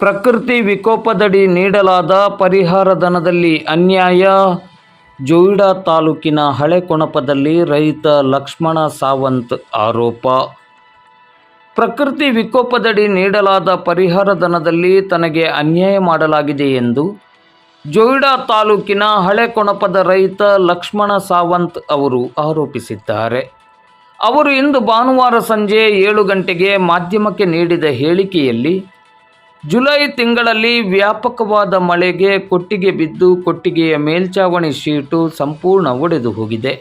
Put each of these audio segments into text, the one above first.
ಪ್ರಕೃತಿ ವಿಕೋಪದಡಿ ನೀಡಲಾದ ಪರಿಹಾರ ಧನದಲ್ಲಿ ಅನ್ಯಾಯ. ಜೋಯಿಡಾ ತಾಲೂಕಿನ ಹಳೆಕೊಣಪದಲ್ಲಿ ರೈತ ಲಕ್ಷ್ಮಣ ಸಾವಂತ್ ಆರೋಪ. ಪ್ರಕೃತಿ ವಿಕೋಪದಡಿ ನೀಡಲಾದ ಪರಿಹಾರ ಧನದಲ್ಲಿ ತನಗೆ ಅನ್ಯಾಯ ಮಾಡಲಾಗಿದೆ ಎಂದು ಜೋಯಿಡಾ ತಾಲೂಕಿನ ಹಳೆಕೊಣಪದ ರೈತ ಲಕ್ಷ್ಮಣ ಸಾವಂತ್ ಅವರು ಆರೋಪಿಸಿದ್ದಾರೆ. ಅವರು ಇಂದು ಭಾನುವಾರ ಸಂಜೆ ಏಳು ಗಂಟೆಗೆ ಮಾಧ್ಯಮಕ್ಕೆ ನೀಡಿದ ಹೇಳಿಕೆಯಲ್ಲಿ ಜುಲೈ ತಿಂಗಳಲ್ಲಿ ವ್ಯಾಪಕವಾದ ಮಳೆಗೆ ಕೊಟ್ಟಿಗೆ ಬಿದ್ದು ಕೊಟ್ಟಿಗೆಯ ಮೇಲ್ಛಾವಣಿ ಶೀಟು ಸಂಪೂರ್ಣ ಒಡೆದು ಹೋಗಿದೆ.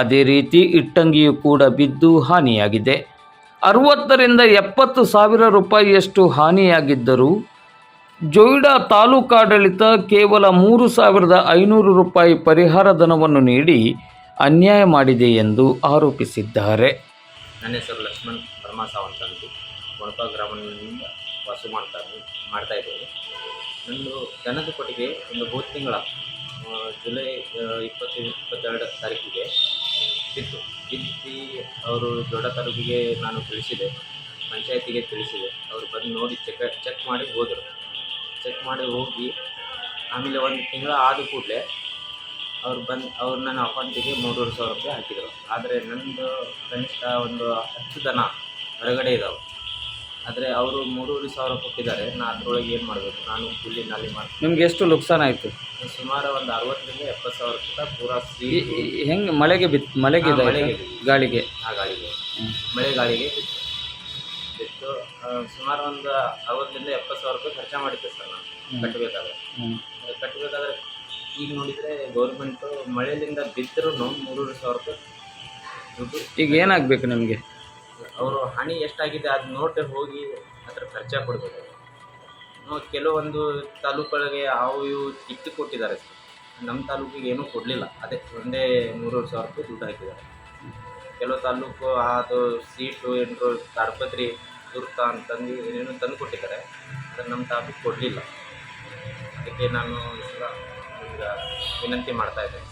ಅದೇ ರೀತಿ ಇಟ್ಟಂಗಿಯು ಕೂಡ ಬಿದ್ದು ಹಾನಿಯಾಗಿದೆ. ಅರವತ್ತರಿಂದ ಎಪ್ಪತ್ತು ಸಾವಿರ ರೂಪಾಯಿಯಷ್ಟು ಹಾನಿಯಾಗಿದ್ದರೂ ಜೋಯಿಡಾ ತಾಲೂಕಾಡಳಿತ ಕೇವಲ ಮೂರು ಸಾವಿರದ ಐನೂರು ರೂಪಾಯಿ ಪರಿಹಾರ ಧನವನ್ನು ನೀಡಿ ಅನ್ಯಾಯ ಮಾಡಿದೆ ಎಂದು ಆರೋಪಿಸಿದ್ದಾರೆ. ನನ್ನ ಹೆಸರು ಲಕ್ಷ್ಮಣ್ ಬರ್ಮಾ ಗುಣಪ ಗ್ರಾಮದಿಂದ ವಾಸ ಮಾಡ್ತಾ ಇದ್ದೇವೆ. ನಂದು ದನದ ಕೊಟ್ಟಿಗೆ ಒಂದು ಮೂರು ತಿಂಗಳ ಜುಲೈ ಇಪ್ಪತ್ತು, ಇಪ್ಪತ್ತೆರಡು ತಾರೀಕಿಗೆ ಬಿತ್ತು. ಬಿತ್ತಿ ಅವರು ದೊಡ್ಡ ತಾಲೂಕಿಗೆ ನಾನು ತಿಳಿಸಿದೆ, ಪಂಚಾಯತಿಗೆ ತಿಳಿಸಿದೆ. ಅವರು ಬಂದು ನೋಡಿ ಚೆಕ್ ಚೆಕ್ ಮಾಡಿ ಹೋದರು. ಚೆಕ್ ಮಾಡಿ ಹೋಗಿ, ಆಮೇಲೆ ಒಂದು ತಿಂಗಳ ಆದ ಕೂಡಲೇ ಅವ್ರು ಬಂದು, ಅವ್ರು ನನ್ನ ಅಕೌಂಟಿಗೆ ಮೂರುವರೆ ಸಾವಿರ ರೂಪಾಯಿ ಹಾಕಿದರು. ಆದರೆ ನಂದು ಕನಿಷ್ಠ ಒಂದು ಹತ್ತು ದನ ಹೊರಗಡೆ ಇದ್ದಾವೆ ಆದರೆ ಅವರು ಮೂರುವರೆ ಸಾವಿರ ಕೊಟ್ಟಿದ್ದಾರೆ. ನಾನು ಅದರೊಳಗೆ ಏನು ಮಾಡಬೇಕು? ನಾನು ಕೂಲಿ ನಾಲಿ ಮಾಡ್ತೀನಿ ನಿಮ್ಗೆ ಎಷ್ಟು ನುಕ್ಸಾನ ಆಯಿತು? ಸುಮಾರು ಒಂದು ಅರವತ್ತರಿಂದ ಎಪ್ಪತ್ತು ಸಾವಿರ ರೂಪಾಯಿ ಪೂರಾ ಫ್ರೀ ಹೆಂಗೆ ಮಳೆಗೆ ಬಿತ್ತು ಮಳೆಗೆ ಹಾ? ಮಳೆಗೆ ಗಾಳಿಗೆ? ಆ ಗಾಳಿಗೆ. ಮಳೆ ಗಾಳಿಗೆ ಬಿತ್ತು. ಬಿತ್ತು. ಆ, ಸುಮಾರು ಒಂದು ಅರವತ್ತರಿಂದ ಎಪ್ಪತ್ತು ಸಾವಿರ ರೂಪಾಯಿ ಖರ್ಚು ಮಾಡಿದ್ದೆ ಸರ್ ನಾನು. ಕಟ್ಟಬೇಕಾದ್ರೆ. ಹ್ಮ್. ಕಟ್ಟಬೇಕಾದ್ರೆ ಈಗ ನೋಡಿದರೆ ಗೌರ್ಮೆಂಟು ಮಳೆಯಿಂದ ಬಿದ್ದರೂ ಮೂರುವರೆ ಸಾವಿರ ರೂಪಾಯಿ ದುಡ್ಡು. ಈಗ ಏನಾಗಬೇಕು ನಿಮಗೆ? ಅವರು ಹಣಿ ಎಷ್ಟಾಗಿದೆ ಅದು ನೋಡಿ ಹೋಗಿ ಅದ್ರ ಖರ್ಚ ಕೊಡಬೇಕು. ಕೆಲವೊಂದು ತಾಲೂಕುಗಳಿಗೆ ಅವು ಇವು ಇಟ್ಟು ಕೊಟ್ಟಿದ್ದಾರೆ ನಮ್ಮ ತಾಲೂಕಿಗೆ ಏನೂ ಕೊಡಲಿಲ್ಲ. ಅದೇ ಒಂದೇ ಮೂರುವರೆ ಸಾವಿರ ರೂಪಾಯಿ ದುಡ್ಡು ಹಾಕಿದ್ದಾರೆ. ಕೆಲವು ತಾಲೂಕು ಅದು ಸೀಟು ಎಂಟು ತಾಡ್ಪತ್ರಿ ತುರ್ತ ಅಂತಂದು ಏನೇನೋ ತಂದು ಕೊಟ್ಟಿದ್ದಾರೆ. ಅದು ನಮ್ಮ ತಾಲೂಕು ಕೊಡಲಿಲ್ಲ. ಅದಕ್ಕೆ ನಾನು ಈಗ ವಿನಂತಿ ಮಾಡ್ತಾ ಇದ್ದೇನೆ.